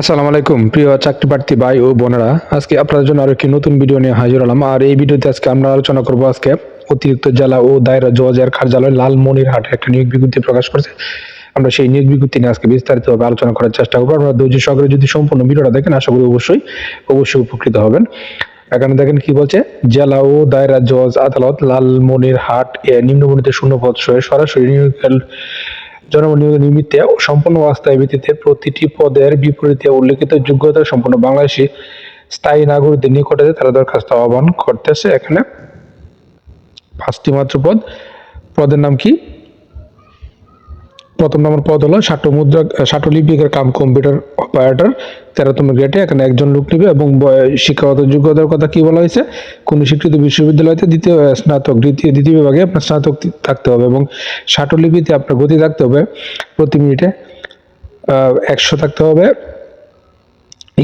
আসসালামু আলাইকুম, প্রিয় চাকরি প্রার্থী ভাই ও বোনেরা। আজকে আপনাদের জন্য আরও একটি নতুন ভিডিও নিয়ে হাজির হলাম। আর এই ভিডিওতে আজকে আমরা আলোচনা করব আজকে অতিরিক্ত জেলা ও দায়রা জজের কার্যালয় লালমনিরহাটে একটা নিয়োগ বিজ্ঞপ্তি প্রকাশ করেছে। আমরা সেই নিয়োগ বিজ্ঞপ্তি নিয়ে আজকে বিস্তারিতভাবে আলোচনা করার চেষ্টা করব। আপনারা ধৈর্য সহকারে যদি সম্পূর্ণ ভিডিওটা দেখেন, আশা করি অবশ্যই অবশ্যই উপকৃত হবেন। এখানে দেখেন কি বলছে, জেলা ও দায়রা জজ আদালত লালমনিরহাট এ নিম্নবর্ণিত শূন্য পদ সহ সরাসরি নিয়োগ নিমিত্তে সম্পূর্ণ অস্থায়ী ভিত্তিতে প্রতিটি পদের বিপরীতে উল্লেখিত যোগ্যতা সম্পূর্ণ বাংলাদেশি স্থায়ী নাগরিকদের নিকটে তারা দরখাস্ত আহ্বান করতেছে। এখানে পাঁচটি মাত্র পদ। পদের নাম কি? প্রথম নম্বর পদ হলো ষাটো মুদ্রা ষাটো লিপিকের কাম কম্পিউটার অপারেটর। তেরোতম গ্রেডে এখানে একজন লোক নিবে এবং শিক্ষাগত যোগ্যতার কথা কি বলা হয়েছে? কোন স্বীকৃত বিশ্ববিদ্যালয়তে দ্বিতীয় স্নাতক, দ্বিতীয় দ্বিতীয় বিভাগে আপনার স্নাতক থাকতে হবে এবং ষাটো লিপিতে আপনার গতি থাকতে হবে প্রতি মিনিটে একশো থাকতে হবে,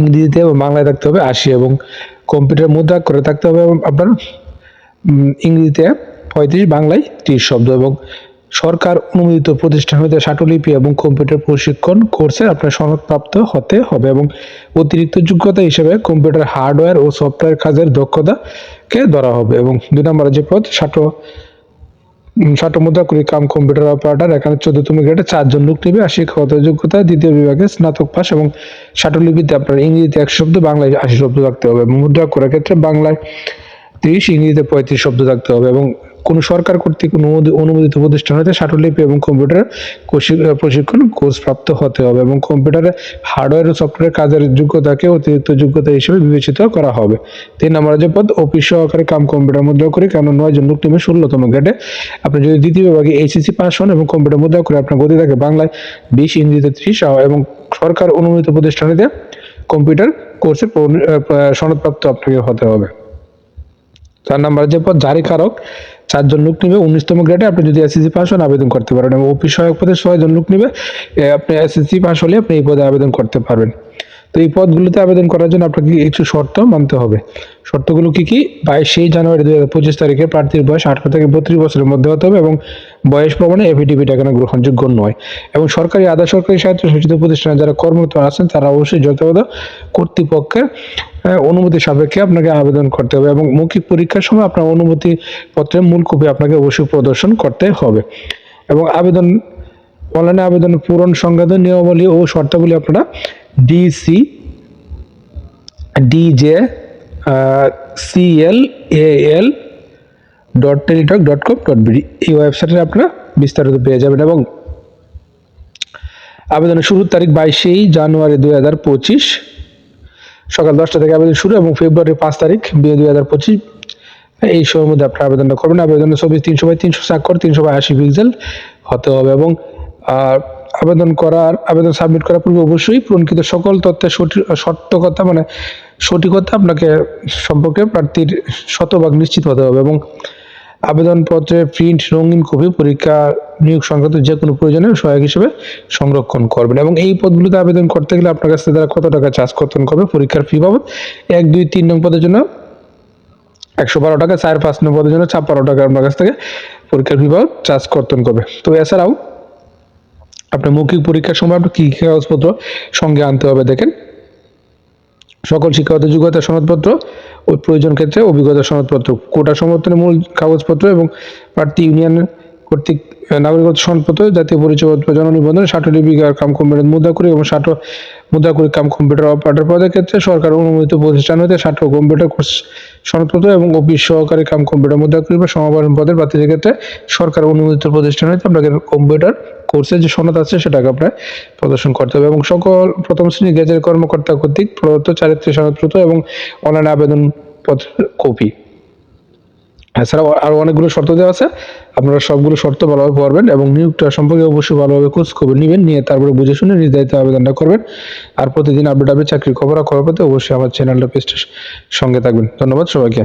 ইংরেজিতে এবং বাংলায় থাকতে হবে আশি এবং কম্পিউটার মুদ্রা করে থাকতে হবে আপনার ইংরেজিতে পঁয়ত্রিশ, বাংলায় ত্রিশ শব্দ এবং সরকার অনুমোদিত প্রতিষ্ঠান হইতে ষাটলিপি এবং কম্পিউটার প্রশিক্ষণ কোর্সে আপনার সনদপ্রাপ্ত হতে হবে এবং অতিরিক্ত যোগ্যতা হিসেবে কম্পিউটার হার্ডওয়্যার ও সফটওয়্যার কাজের দক্ষতাকে ধরা হবে এবং দুই নম্বর যে পদ উম, ষাট মুদ্রা করি কাম কম্পিউটার অপারেটর এখানে চোদ্দতম গ্রেডে চারজন লোক নেবে আর শিক্ষাগত যোগ্যতা দ্বিতীয় বিভাগে স্নাতক পাস এবং ষাটলিপিতে আপনার ইংরেজিতে একশো শব্দ বাংলায় আশি শব্দ থাকতে হবে। মুদ্রা করার ক্ষেত্রে বাংলায় তিরিশ ইংরেজিতে পঁয়ত্রিশ শব্দ থাকতে হবে এবং কোন সরকার কর্তৃক অনুমোদি- অনুমোদিত প্রতিষ্ঠান হতে ষাটলিপি এবং কম্পিউটার প্রশিক্ষণ কোর্স প্রাপ্ত হতে হবে এবং কম্পিউটারে হার্ডওয়্যার ও সফটওয়্যার কাজের যোগ্যতাকে অতিরিক্ত যোগ্যতা হিসেবে বিবেচিত করা হবে। তিন নম্বর যে পদ অফিস সহকারে কাম কম্পিউটার মুদ্রা করে, কেন নয় জন লোক নেবে ষোলোতম গ্রেডে। আপনি যদি দ্বিতীয় বিভাগে এইচএসসি পাস হন এবং কম্পিউটার মুদ্রা করে, আপনার গতি থাকে বাংলায় বিশ ইংরেজিতে ত্রিশ এবং সরকার অনুমোদিত প্রতিষ্ঠানেতে কম্পিউটার কোর্সে সনদপ্রাপ্ত আপনাকে হতে হবে। চার নাম্বার যে পদ, জারি কারক, চারজন লোক নিবে, উনিশতম গ্রেডে আপনি যদি এসএসসি পাস হন, আবেদন করতে পারেন এবং অফিস সহায়ক পদে ছয়জন লোক নিবে আপনি এসএসসি পাস হলে আপনি এই পদে আবেদন করতে পারবেন। তো এই পদগুলোতে আবেদন করার জন্য আপনাকে কিছু শর্ত মানতে হবে। শর্তগুলো কি কি? বাইশে জানুয়ারি দু হাজার পঁচিশ তারিখে প্রার্থীর বয়স আঠারো থেকে বত্রিশ বছরের মধ্যে হতে হবে এবং বয়স প্রমাণে এফিডেভিট এখানে গ্রহণযোগ্য নয়? এবং সরকারি, আধা সরকারি স্বায়ত্তশাসিত প্রতিষ্ঠানে যারা কর্মরত আছেন, তারা অবশ্যই যথাযথ কর্তৃপক্ষের অনুমতি সাপেক্ষে আপনাকে আবেদন করতে হবে এবং মৌখিক পরীক্ষার সময় আপনার অনুমতি পত্রের মূল কপি আপনাকে অবশ্যই প্রদর্শন করতে হবে। এবং আবেদন, অনলাইনে আবেদন পূরণ সংক্রান্ত নিয়মাবলী ও শর্তাবলী আপনারা DC, DJ CL, AL dot Teletalk dot com dot BD এই ওয়েবসাইটে আপনারা বিস্তারিত পেয়ে যাবেন এবং আবেদনের শুরুর তারিখ বাইশেই জানুয়ারি দুই হাজার পঁচিশ। সকাল দশটা থেকে আবেদন শুরু এবং ফেব্রুয়ারি পাঁচ তারিখ বিয়ে দুই হাজার পঁচিশ। এই সময়ের মধ্যে আপনার আবেদনটা করবেন। আবেদনের ছবি তিনশো বাই তিনশো স্বাক্ষর, তিনশো বাই আশি পিক্সেল হতে হবে এবং আবেদন করার, আবেদন সাবমিট করার পূর্বে অবশ্যই পূরণকৃত সকল তথ্যের সঠিক সত্যকতা মানে সঠিকতা আপনাকে সম্পর্কে প্রার্থীর শতভাগ নিশ্চিত হতে হবে এবং আবেদনপত্রের প্রিন্ট রঙিন কপি পরীক্ষা নিয়োগ সংক্রান্ত যে কোনো প্রয়োজনে সহায়ক হিসেবে সংরক্ষণ করবেন এবং এই পদগুলোতে আবেদন করতে গেলে আপনার কাছ তারা কত টাকা চার্জ করতেন করবে পরীক্ষার ফি বাবদ? এক, দুই, তিন নং পদের জন্য একশো বারো টাকা, চার, পাঁচ নং পদের জন্য ছাপ্পান্ন টাকা আপনার কাছ থেকে পরীক্ষার ফি বাবদ চার্জ কর্তন করবে তো এছাড়াও, আপনার মৌখিক পরীক্ষার সময় আপনার কী কী কাগজপত্র সঙ্গে আনতে হবে দেখেন। সকল শিক্ষাগত যোগ্যতা সনদপত্র ও প্রয়োজন ক্ষেত্রে অভিজ্ঞতা সনদপত্র, কোটা সমর্থনের মূল কাগজপত্র এবং প্রার্থী ইউনিয়ন কর্তৃক নাগরিকত্ব সনদপত্র, জাতীয় পরিচয়পত্র, জননিবন্ধন লিপিকার কাম কম্পিউটার মুদ্রা করি এবং ষাটো মুদ্রা করি কাম কম্পিউটার অপারেটর পদের ক্ষেত্রে সরকার অনুমোদিত প্রতিষ্ঠান হতে ষাটো কম্পিউটার কোর্স সনদপত্র এবং অফিস সহকারী কাম কম্পিউটার মুদ্রা করি বা সমাবরণ পদের প্রার্থীদের ক্ষেত্রে সরকার অনুমোদিত প্রতিষ্ঠান হতে আপনাকে কম্পিউটার কোর্সের যে সনদ আছে, সেটাকে আপনার প্রদর্শন করতে হবে। এবং সকল প্রথম শ্রেণির গেজের কর্মকর্তা কর্তৃক প্রদত্ত চারিত্রিক সনদপত্র এবং অনলাইন আবেদন পত্রের কপি এছাড়াও আরও অনেকগুলো শর্ত দেওয়া আছে। আপনারা সবগুলো শর্ত ভালোভাবে পড়বেন এবং নিয়োগটা সম্পর্কে অবশ্যই ভালোভাবে খোঁজ খবর নেবেন, নিয়ে তারপরে বুঝে শুনে নির্ধারিত আবেদনটা করবেন। আর প্রতিদিন আপডেট আপডেট চাকরির খবর খবর পেতে অবশ্যই আমার চ্যানেলটা পেজটার সঙ্গে থাকবেন। ধন্যবাদ সবাইকে।